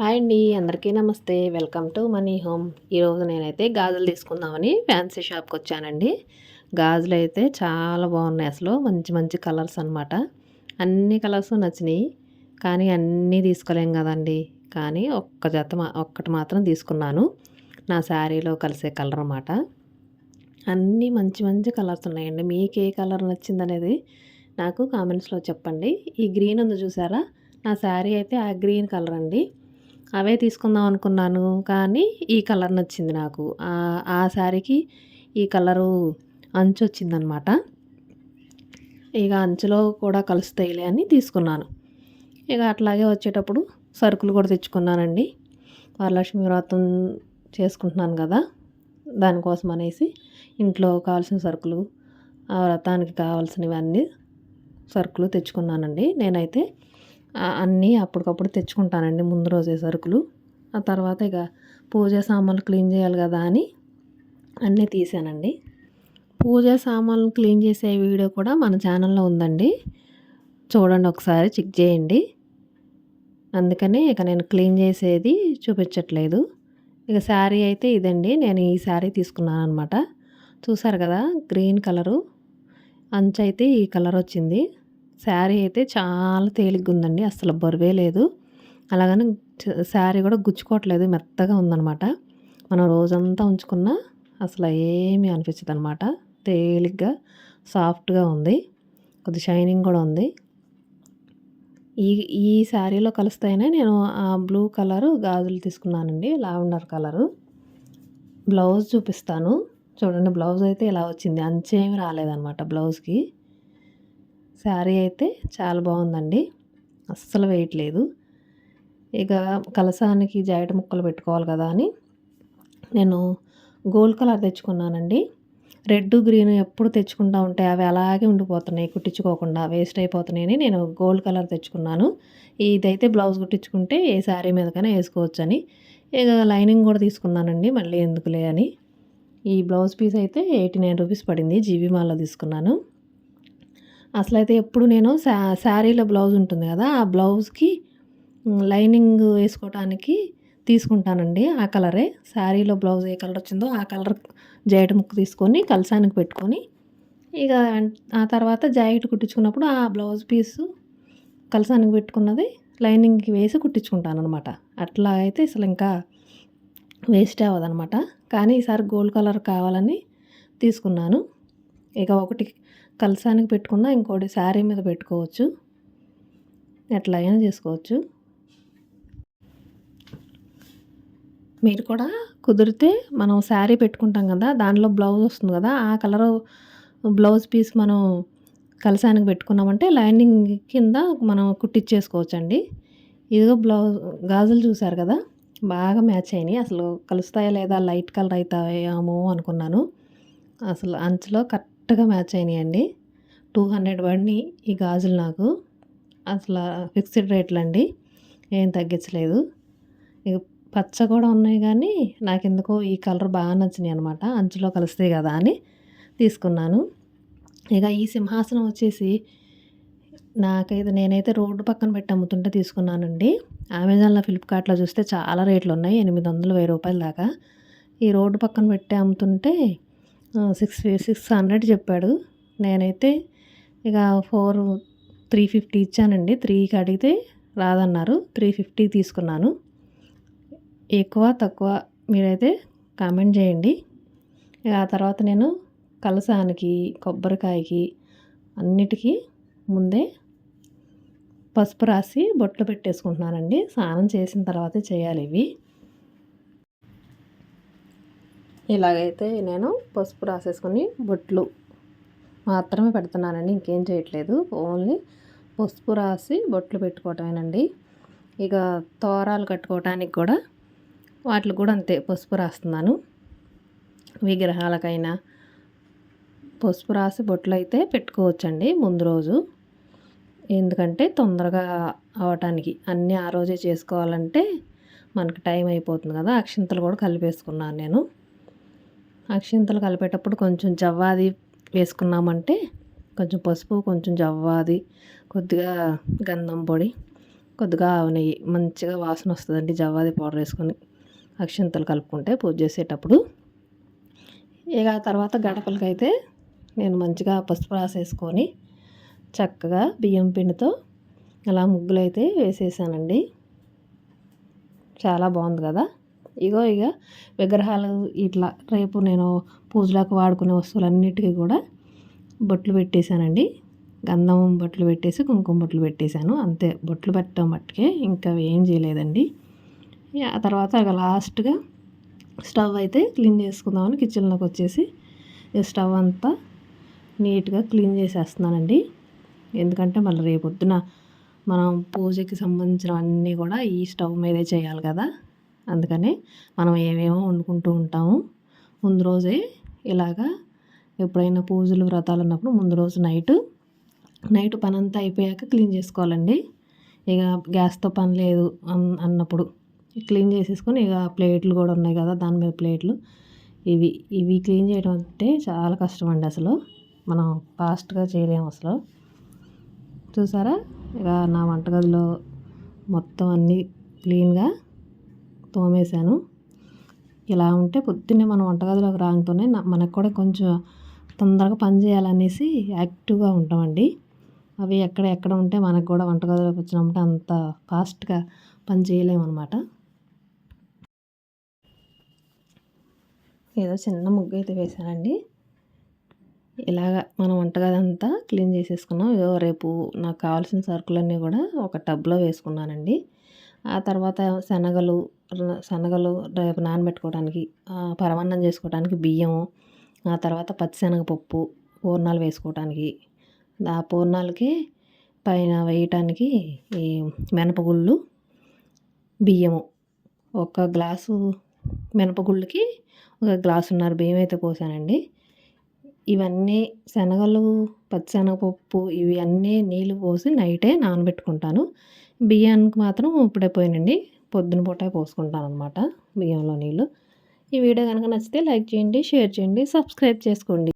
Hi అండి అందరికీ నమస్తే. Welcome to money home. ఈరోజు నేనైతే గాజులు తీసుకుందామని ఫ్యాన్సీ షాప్కి వచ్చానండి. గాజులు అయితే చాలా బాగున్నాయి అసలు మంచి మంచి కలర్స్ అనమాట అన్ని కలర్స్ నచ్చినాయి కానీ అన్నీ తీసుకోలేం కదండి. కానీ ఒక్క జత మా ఒక్కటి మాత్రం తీసుకున్నాను. నా శారీలో కలిసే కలర్ అన్నమాట. అన్నీ మంచి మంచి కలర్స్ ఉన్నాయండి. మీకు ఏ కలర్ నచ్చిందనేది నాకు కామెంట్స్లో చెప్పండి. ఈ గ్రీన్ ఉంది చూసారా? నా శారీ అయితే ఆ గ్రీన్ కలర్ అండి. అవే తీసుకుందాం అనుకున్నాను. కానీ ఈ కలర్ నచ్చింది నాకు. ఆ శారీకి ఈ కలరు అంచు వచ్చిందనమాట. ఇక అంచులో కూడా కలుస్తాయిలే అని తీసుకున్నాను. ఇక అట్లాగే వచ్చేటప్పుడు సరుకులు కూడా తెచ్చుకున్నానండి. వరలక్ష్మి వ్రతం చేసుకుంటున్నాను కదా దానికోసం అనేసి ఇంట్లో కావాల్సిన సరుకులు ఆ వ్రతానికి కావాల్సినవన్నీ సరుకులు తెచ్చుకున్నానండి. నేనైతే అన్నీ అప్పటికప్పుడు తెచ్చుకుంటానండి ముందు రోజే సరుకులు. ఆ తర్వాత ఇక పూజ సామాన్లు క్లీన్ చేయాలి కదా అని అన్నీ తీసానండి. పూజ సామాన్లు క్లీన్ చేసే వీడియో కూడా మన ఛానల్లో ఉందండి. చూడండి ఒకసారి చెక్ చేయండి. అందుకనే ఇక నేను క్లీన్ చేసేది చూపించట్లేదు. ఇక శారీ అయితే ఇదండి నేను ఈ శారీ తీసుకున్నాను అనమాట చూసారు కదా గ్రీన్ కలరు. అంచు అయితే ఈ కలర్ వచ్చింది. శారీ అయితే చాలా తేలిగ్గా ఉందండి అసలు బరువే లేదు. అలాగని శారీ కూడా గుచ్చుకోవట్లేదు మెత్తగా ఉందనమాట మనం రోజంతా ఉంచుకున్నా అసలు ఏమీ అనిపించదు అనమాట తేలిగ్గా సాఫ్ట్గా ఉంది. కొద్ది షైనింగ్ కూడా ఉంది. ఈ ఈ శారీలో కలిస్తేనే నేను ఆ బ్లూ కలరు గాజులు తీసుకున్నానండి లావెండర్ కలరు. బ్లౌజ్ చూపిస్తాను. చూడండి బ్లౌజ్ అయితే ఇలా వచ్చింది. అంచేమి రాలేదనమాట బ్లౌజ్కి. శారీ అయితే చాలా బాగుందండి. అస్సలు వేయట్లేదు ఇక కలసానికి జాయిట్ ముక్కలు పెట్టుకోవాలి కదా అని నేను గోల్డ్ కలర్ తెచ్చుకున్నానండి. రెడ్ గ్రీన్ ఎప్పుడు తెచ్చుకుంటా ఉంటే అవి అలాగే ఉండిపోతున్నాయి కుట్టించుకోకుండా వేస్ట్ అయిపోతున్నాయని నేను గోల్డ్ కలర్ తెచ్చుకున్నాను. ఇదైతే బ్లౌజ్ కుట్టించుకుంటే ఏ శారీ మీదకైనా వేసుకోవచ్చు అని ఇక లైనింగ్ కూడా తీసుకున్నానండి మళ్ళీ ఎందుకులే అని. ఈ బ్లౌజ్ పీస్ అయితే ఎయిటీ నైన్ రూపీస్ పడింది జీబీ మాల్లో తీసుకున్నాను. అసలు అయితే ఎప్పుడు నేను శా శారీలో బ్లౌజ్ ఉంటుంది కదా ఆ బ్లౌజ్కి లైనింగ్ వేసుకోవటానికి తీసుకుంటానండి ఆ కలరే. శారీలో బ్లౌజ్ ఏ కలర్ వచ్చిందో ఆ కలర్ జాకెట్ ముక్కు తీసుకొని కలసానికి పెట్టుకొని ఇక ఆ తర్వాత జాకెట్ కుట్టించుకున్నప్పుడు ఆ బ్లౌజ్ పీసు కలసానికి పెట్టుకున్నది లైనింగ్కి వేసి కుట్టించుకుంటాను అనమాట అట్లా అయితే అసలు ఇంకా వేస్ట్ అవ్వదనమాట కానీ ఈసారి గోల్డ్ కలర్ కావాలని తీసుకున్నాను. ఇక ఒకటి కలసానికి పెట్టుకున్నా ఇంకోటి శారీ మీద పెట్టుకోవచ్చు. ఎట్లా అయినా చేసుకోవచ్చు. మీరు కూడా కుదిరితే మనం శారీ పెట్టుకుంటాం కదా దానిలో బ్లౌజ్ వస్తుంది కదా ఆ కలర్ బ్లౌజ్ పీస్ మనం కలసానికి పెట్టుకున్నామంటే లైనింగ్ కింద మనం కుట్టించేసుకోవచ్చు అండి ఇదిగో బ్లౌజ్ గాజులు చూసారు కదా బాగా మ్యాచ్ అయినాయి. అసలు కలుస్తాయా లేదా లైట్ కలర్ అవుతాయేమో అనుకున్నాను. అసలు అంచులో కరెక్ట్గా మ్యాచ్ అయినాయండి. టూ హండ్రెడ్ పడినాయి ఈ గాజులు నాకు. అసలు ఫిక్స్డ్ రేట్లు అండి ఏం తగ్గించలేదు. ఇక పచ్చ కూడా ఉన్నాయి కానీ నాకు ఎందుకో ఈ కలర్ బాగా నచ్చినాయి అనమాట అంచులో కలుస్తాయి కదా అని తీసుకున్నాను. ఇక ఈ సింహాసనం వచ్చేసి నాకైతే నేనైతే రోడ్డు పక్కన పెట్టి అమ్ముతుంటే తీసుకున్నానండి. అమెజాన్లో ఫ్లిప్కార్ట్లో చూస్తే చాలా రేట్లు ఉన్నాయి ఎనిమిది వందలు వెయ్యి రూపాయల దాకా. ఈ రోడ్డు పక్కన పెట్టి అమ్ముతుంటే సిక్స్ సిక్స్ హండ్రెడ్ చెప్పాడు. నేనైతే ఇక ఫోర్ త్రీ ఫిఫ్టీ ఇచ్చానండి. త్రీకి అడిగితే రాదన్నారు. త్రీ ఫిఫ్టీ తీసుకున్నాను. ఎక్కువ తక్కువ మీరైతే కామెంట్ చేయండి. ఇక ఆ తర్వాత నేను కలసానికి కొబ్బరికాయకి అన్నిటికీ ముందే పసుపు రాసి బొట్లు పెట్టేసుకుంటున్నానండి. స్నానం చేసిన తర్వాతే చేయాలి ఇవి. ఇలాగైతే నేను పసుపు రాసేసుకొని బొట్లు మాత్రమే పెడుతున్నానండి ఇంకేం చేయట్లేదు. ఓన్లీ పసుపు రాసి బొట్లు పెట్టుకోవటమేనండి. ఇక తోరాలు కట్టుకోవటానికి కూడా వాటికి కూడా అంతే పసుపు రాస్తున్నాను. విగ్రహాలకైనా పసుపు రాసి బొట్లు అయితే పెట్టుకోవచ్చండి ముందు రోజు. ఎందుకంటే తొందరగా అవటానికి అన్నీ ఆ రోజే చేసుకోవాలంటే మనకు టైం అయిపోతుంది కదా అక్షింతలు కూడా కలిపేసుకున్నాను నేను. అక్షింతలు కలిపేటప్పుడు కొంచెం జవ్వాది వేసుకున్నామంటే కొంచెం పసుపు కొంచెం జవ్వాది కొద్దిగా గంధం పొడి కొద్దిగా ఆవ నెయ్యి మంచిగా వాసన వస్తుందండి జవ్వాది పౌడర్ వేసుకొని అక్షింతలు కలుపుకుంటే పూజ చేసేటప్పుడు. ఇక ఆ తర్వాత గడపలకైతే నేను మంచిగా పసుపు రాసేసుకొని చక్కగా బియ్యం పిండితో అలా ముగ్గులు అయితే వేసేసానండి. చాలా బాగుంది కదా? ఇగో ఇక విగ్రహాలు ఇట్లా రేపు నేను పూజలకు వాడుకునే వస్తువులన్నిటికీ కూడా బొట్లు పెట్టేశానండి. గంధం బొట్లు పెట్టేసి కుంకుమ బొట్లు పెట్టేశాను. అంతే బొట్లు పెట్టడం మట్టుకే ఇంకా ఏం చేయలేదండి. ఆ తర్వాత ఇక లాస్ట్గా స్టవ్ అయితే క్లీన్ చేసుకుందామని కిచెన్లోకి వచ్చేసి స్టవ్ అంతా నీట్గా క్లీన్ చేసేస్తున్నానండి. ఎందుకంటే మళ్ళీ రేపొద్దున మనం పూజకి సంబంధించిన అన్నీ కూడా ఈ స్టవ్ మీదే చేయాలి కదా. అందుకని మనం ఏమేమో వండుకుంటూ ఉంటాము. ముందు రోజే ఇలాగా ఎప్పుడైనా పూజలు వ్రతాలు ఉన్నప్పుడు ముందు రోజు నైట్ నైట్ పని అంతా అయిపోయాక క్లీన్ చేసుకోవాలండి. ఇక గ్యాస్తో పని లేదు అన్నప్పుడు క్లీన్ చేసేసుకొని ఇక ప్లేట్లు కూడా ఉన్నాయి కదా దాని మీద ప్లేట్లు. ఇవి ఇవి క్లీన్ చేయడం అంటే చాలా కష్టం అండి అసలు. మనం ఫాస్ట్గా చేయలేము అసలు. చూసారా? ఇక నా వంటగదిలో మొత్తం అన్నీ క్లీన్గా తోమేశాను. ఇలా ఉంటే పొద్దున్నే మనం వంటగదిలోకి రాగానే మనకు కూడా కొంచెం తొందరగా పని చేయాలనేసి యాక్టివ్గా ఉంటామండి. అవి ఎక్కడ ఎక్కడ ఉంటే మనకు కూడా వంటగదిలోకి వచ్చినప్పుడు అంత ఫాస్ట్గా పని చేయలేమనమాట ఏదో చిన్న ముగ్గు అయితే వేసానండి ఇలాగ మనం వంటగది అంతా క్లీన్ చేసేసుకున్నాం. ఏదో రేపు నాకు కావాల్సిన సరుకులన్నీ కూడా ఒక టబ్లో వేసుకున్నానండి. ఆ తర్వాత శనగలు శనగలు రేపు నానబెట్టుకోవడానికి పరమాన్నం చేసుకోవడానికి బియ్యం ఆ తర్వాత పచ్చిశనగపప్పు పూర్ణాలు వేసుకోవడానికి ఆ పూర్ణాలకి పైన వేయటానికి ఈ మినపగుళ్ళు బియ్యము. ఒక గ్లాసు మినపగుళ్ళకి ఒక గ్లాసున్నర బియ్యం అయితే పోసానండి. ఇవన్నీ శనగలు పచ్చిశనగపప్పు ఇవి అన్నీ నీళ్ళు పోసి నైటే నానబెట్టుకుంటాను. బియ్యానికి మాత్రం ఇప్పుడే పోయినండి. పొద్దున పూట పోసుకుంటాను అనమాట బియ్యంలో నీళ్ళు. ఈ వీడియో కనుక నచ్చితే లైక్ చేయండి షేర్ చేయండి సబ్స్క్రైబ్ చేసుకోండి.